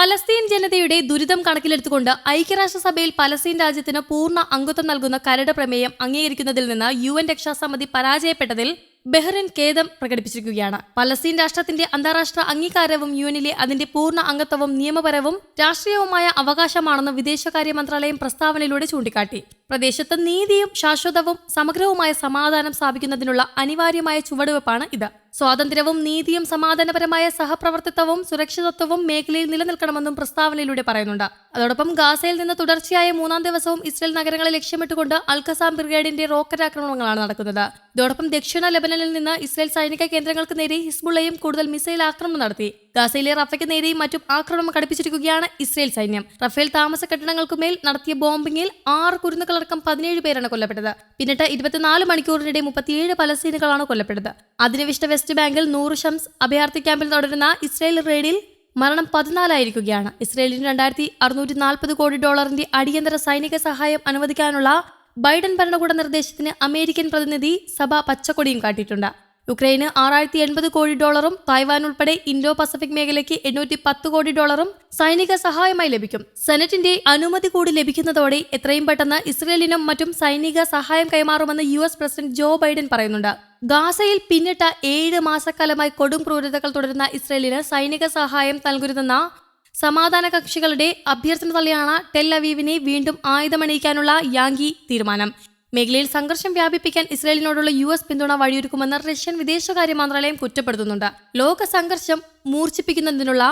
Palestine ജനതയുടെ ദുരിതം കണക്കിലെടുത്തുകൊണ്ട് ഐക്യരാഷ്ട്രസഭയിൽ പലസ്തീൻ രാജ്യത്തിന് പൂർണ അംഗത്വം നൽകുന്ന കരട് പ്രമേയം അംഗീകരിക്കുന്നതിൽ നിന്ന് യു എൻ രക്ഷാസമിതി പരാജയപ്പെട്ടതിൽ ബഹ്റിൻ ഖേദം പ്രകടിപ്പിച്ചിരിക്കുകയാണ്. പലസ്തീൻ രാഷ്ട്രത്തിന്റെ അന്താരാഷ്ട്ര അംഗീകാരവും യു എനിലെ അതിന്റെ പൂർണ അംഗത്വവും നിയമപരവും രാഷ്ട്രീയവുമായ അവകാശമാണെന്ന് വിദേശകാര്യ മന്ത്രാലയം പ്രസ്താവനയിലൂടെ ചൂണ്ടിക്കാട്ടി. പ്രദേശത്ത് നീതിയും ശാശ്വതവും സമഗ്രവുമായ സമാധാനം സ്ഥാപിക്കുന്നതിനുള്ള അനിവാര്യമായ ചുവടുവെപ്പാണ് ഇത്. സ്വാതന്ത്ര്യവും നീതിയും സമാധാനപരമായ സഹപ്രവർത്തിത്വവും സുരക്ഷിതത്വവും മേഖലയിൽ നിലനിൽക്കണമെന്നും പ്രസ്താവനയിലൂടെ പറയുന്നുണ്ട്. അതോടൊപ്പം ഗാസയിൽ നിന്ന് തുടർച്ചയായ മൂന്നാം ദിവസവും ഇസ്രയേൽ നഗരങ്ങളെ ലക്ഷ്യമിട്ടുകൊണ്ട് അൽഖസാം ബ്രിഗേഡിന്റെ റോക്കറ്റ് ആക്രമണങ്ങളാണ് നടക്കുന്നത്. ഇതോടൊപ്പം ദക്ഷിണ ലെബനനിൽ നിന്ന് ഇസ്രായേൽ സൈനിക കേന്ദ്രങ്ങൾക്ക് നേരെ ഹിസ്ബുള്ളയും കൂടുതൽ മിസൈൽ ആക്രമണം നടത്തി. ഗാസയിലെ റഫയ്ക്ക് നേരെയും മറ്റും ആക്രമണം ഘടിപ്പിച്ചിരിക്കുകയാണ് ഇസ്രായേൽ സൈന്യം. റഫേൽ താമസ കെട്ടിടങ്ങൾക്കുമേൽ നടത്തിയ ബോംബിംഗിൽ ആറ് കുരുന്നുകളടക്കം പതിനേഴ് പേരാണ് കൊല്ലപ്പെട്ടത്. പിന്നിട്ട് ഇരുപത്തിനാല് മണിക്കൂറിനിടെ മുപ്പത്തിയേഴ് പലസ്തീനുകളാണ് കൊല്ലപ്പെട്ടത്. അധിനിവിഷ്ട വെസ്റ്റ് ബാങ്കിൽ നൂറ് ഷംസ് അഭയാർത്ഥി ക്യാമ്പിൽ തുടരുന്ന ഇസ്രായേൽ റെയ്ഡിൽ മരണം പതിനാലായിരിക്കുകയാണ്. ഇസ്രയേലിന് രണ്ടായിരത്തി അറുന്നൂറ്റി നാൽപ്പത് കോടി ഡോളറിന്റെ അടിയന്തര സൈനിക സഹായം അനുവദിക്കാനുള്ള ബൈഡൻ ഭരണകൂട നിർദ്ദേശത്തിന് അമേരിക്കൻ പ്രതിനിധി സഭ പച്ചക്കൊടിയും കാട്ടിയിട്ടുണ്ട്. യുക്രൈന് ആറായിരത്തി എൺപത് കോടി ഡോളറും തായ്വാൻ ഉൾപ്പെടെ ഇൻഡോ പസഫിക് മേഖലയ്ക്ക് എണ്ണൂറ്റി പത്ത് കോടി ഡോളറും സൈനിക സഹായമായി ലഭിക്കും. സെനറ്റിന്റെ അനുമതി കൂടി ലഭിക്കുന്നതോടെ എത്രയും പെട്ടെന്ന് ഇസ്രയേലിനും മറ്റും സൈനിക സഹായം കൈമാറുമെന്ന് U S president Joe Biden പറയുന്നുണ്ട്. ഗാസയിൽ പിന്നിട്ട ഏഴ് മാസക്കാലമായി കൊടും ക്രൂരതകൾ തുടരുന്ന ഇസ്രയേലിന് സൈനിക സഹായം നൽകരുതെന്ന സമാധാന കക്ഷികളുടെ അഭ്യർത്ഥന തള്ളിയാണ് ടെൽ അവീവിനെ വീണ്ടും ആയുധമണിയിക്കാനുള്ള യാങ്കി തീരുമാനം. മേഖലയിൽ സംഘർഷം വ്യാപിപ്പിക്കാൻ ഇസ്രായേലിനോടുള്ള യു എസ് പിന്തുണ വഴിയൊരുക്കുമെന്ന് റഷ്യൻ വിദേശകാര്യ മന്ത്രാലയം കുറ്റപ്പെടുത്തുന്നുണ്ട്. ലോക സംഘർഷം മൂർച്ഛിപ്പിക്കുന്നതിനുള്ള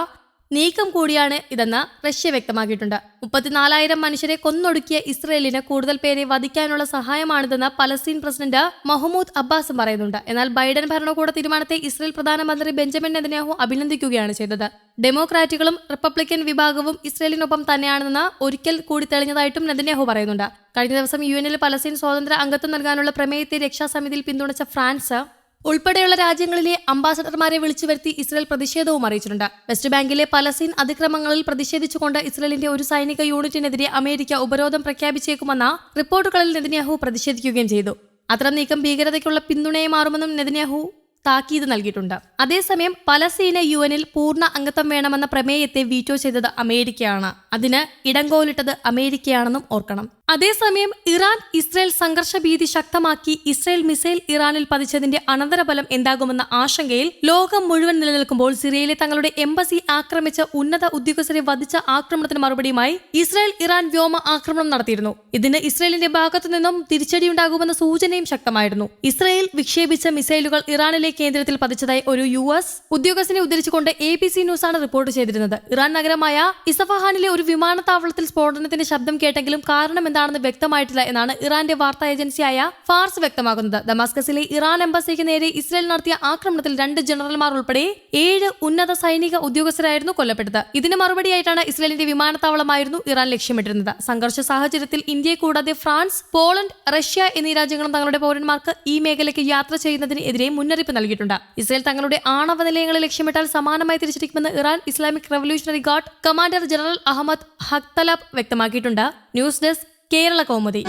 നീക്കം കൂടിയാണ് ഇതെന്ന് റഷ്യ വ്യക്തമാക്കിയിട്ടുണ്ട്. മുപ്പത്തിനാലായിരം മനുഷ്യരെ കൊന്നൊടുക്കിയ ഇസ്രയേലിന് കൂടുതൽ പേരെ വധിക്കാനുള്ള സഹായമാണിതെന്ന് പലസ്തീൻ പ്രസിഡന്റ് മഹ്മൂദ് അബ്ബാസും പറയുന്നുണ്ട്. എന്നാൽ ബൈഡൻ ഭരണകൂട തീരുമാനത്തെ ഇസ്രയേൽ പ്രധാനമന്ത്രി ബെഞ്ചമിൻ നെതന്യാഹു അഭിനന്ദിക്കുകയാണ് ചെയ്തത്. ഡെമോക്രാറ്റുകളും റിപ്പബ്ലിക്കൻ വിഭാഗവും ഇസ്രയേലിനൊപ്പം തന്നെയാണെന്ന് ഒരിക്കൽ കൂടി തെളിഞ്ഞതായിട്ടും നെതന്യാഹു പറയുന്നുണ്ട്. കഴിഞ്ഞ ദിവസം യു എനിൽ പലസ്തീൻ സ്വാതന്ത്ര്യ അംഗത്വം നൽകാനുള്ള പ്രമേയത്തെ രക്ഷാസമിതിയിൽ പിന്തുണച്ച ഫ്രാൻസ് ഉൾപ്പെടെയുള്ള രാജ്യങ്ങളിലെ അംബാസഡർമാരെ വിളിച്ചു വരുത്തി ഇസ്രയേൽ പ്രതിഷേധവും അറിയിച്ചിട്ടുണ്ട്. വെസ്റ്റ് ബാങ്കിലെ പലസ്തീൻ അതിക്രമങ്ങളിൽ പ്രതിഷേധിച്ചുകൊണ്ട് ഇസ്രയേലിന്റെ ഒരു സൈനിക യൂണിറ്റിനെതിരെ അമേരിക്ക ഉപരോധം പ്രഖ്യാപിച്ചേക്കുമെന്ന റിപ്പോർട്ടുകളിൽ നെതിന്യാഹു പ്രതിഷേധിക്കുകയും ചെയ്തു. അത്ര നീക്കം ഭീകരതയ്ക്കുള്ള പിന്തുണയെ മാറുമെന്നും നെതന്യാഹു താക്കീത് നൽകിയിട്ടുണ്ട്. അതേസമയം പലസ്തീന യു എനിൽ പൂർണ അംഗത്വം വേണമെന്ന പ്രമേയത്തെ വീറ്റോ ചെയ്തത് അമേരിക്കയാണ്. അതിന് ഇടങ്കോലിട്ടത് അമേരിക്കയാണെന്നും ഓർക്കണം. അതേസമയം ഇറാൻ ഇസ്രയേൽ സംഘർഷ ഭീതി ശക്തമാക്കി ഇസ്രയേൽ മിസൈൽ ഇറാനിൽ പതിച്ചതിന്റെ അനന്തരഫലം എന്താകുമെന്ന ആശങ്കയിൽ ലോകം മുഴുവൻ നിലനിൽക്കുമ്പോൾ സിറിയയിലെ തങ്ങളുടെ എംബസി ആക്രമിച്ച ഉന്നത ഉദ്യോഗസ്ഥരെ വധിച്ച ആക്രമണത്തിന് മറുപടിയുമായി ഇസ്രയേൽ ഇറാൻ വ്യോമ ആക്രമണം നടത്തിയിരുന്നു. ഇതിന് ഇസ്രയേലിന്റെ ഭാഗത്തു നിന്നും തിരിച്ചടിയുണ്ടാകുമെന്ന സൂചനയും ശക്തമായിരുന്നു. ഇസ്രയേൽ വിക്ഷേപിച്ച മിസൈലുകൾ ഇറാനിലെ കേന്ദ്രത്തിൽ പതിച്ചതായി ഒരു യു എസ് ഉദ്യോഗസ്ഥനെ ഉദ്ധരിച്ചുകൊണ്ട് എ ബി സി ന്യൂസാണ് റിപ്പോർട്ട് ചെയ്തിരുന്നത്. ഇറാൻ നഗരമായ ഇസഫഹാനിലെ ഒരു വിമാനത്താവളത്തിൽ സ്ഫോടനത്തിന്റെ ശബ്ദം കേട്ടെങ്കിലും കാരണം എന്താണെന്ന് വ്യക്തമായിട്ടില്ല എന്നാണ് ഇറാന്റെ വാർത്താ ഏജൻസിയായ ഫാർസ് വ്യക്തമാക്കുന്നത്. ദമാസ്കസിലെ ഇറാൻ എംബസിക്ക് നേരെ ഇസ്രയേൽ നടത്തിയ ആക്രമണത്തിൽ രണ്ട് ജനറൽമാർ ഉൾപ്പെടെ ഏഴ് ഉന്നത സൈനിക ഉദ്യോഗസ്ഥരായിരുന്നു കൊല്ലപ്പെട്ടത്. ഇതിന് മറുപടിയായിട്ടാണ് ഇസ്രയേലിന്റെ വിമാനത്താവളമായിരുന്നു ഇറാൻ ലക്ഷ്യമിട്ടിരുന്നത്. സംഘർഷ സാഹചര്യത്തിൽ ഇന്ത്യയെ കൂടാതെ ഫ്രാൻസ് പോളണ്ട് റഷ്യ എന്നീ രാജ്യങ്ങളും തങ്ങളുടെ പൗരന്മാർക്ക് ഈ മേഖലയ്ക്ക് യാത്ര ചെയ്യുന്നതിനെതിരെ മുന്നറിയിപ്പ് നൽകിയിട്ടുണ്ട്. ഇസ്രയേൽ തങ്ങളുടെ ആണവ നിലയങ്ങളെ ലക്ഷ്യമിട്ടാൽ സമാനമായി തിരിച്ചിരിക്കുമെന്ന് Iran Islamic revolutionary guard commander general Ahmad Haghtalab വ്യക്തമാക്കിയിട്ടുണ്ട്. News desk Kerala Kaumudi.